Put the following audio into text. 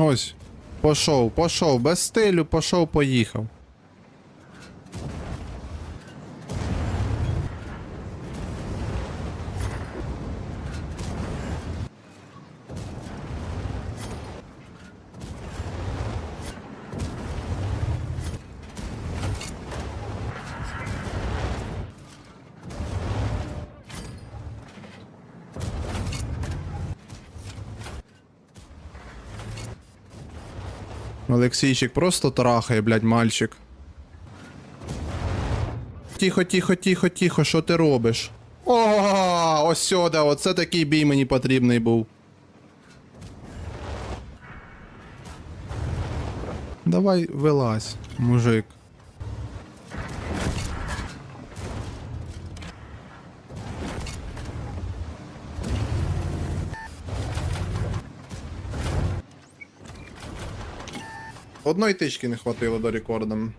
Ось. Пошов, пошов, без стилю, пошов, поїхав. Олексійчик просто трахає, блядь, мальчик. Тихо, тихо, тихо, тихо, що ти робиш? О, ось сюди, оце такий бій мені потрібний був. Давай вилазь, мужик. Одної тички не хватило до рекордом.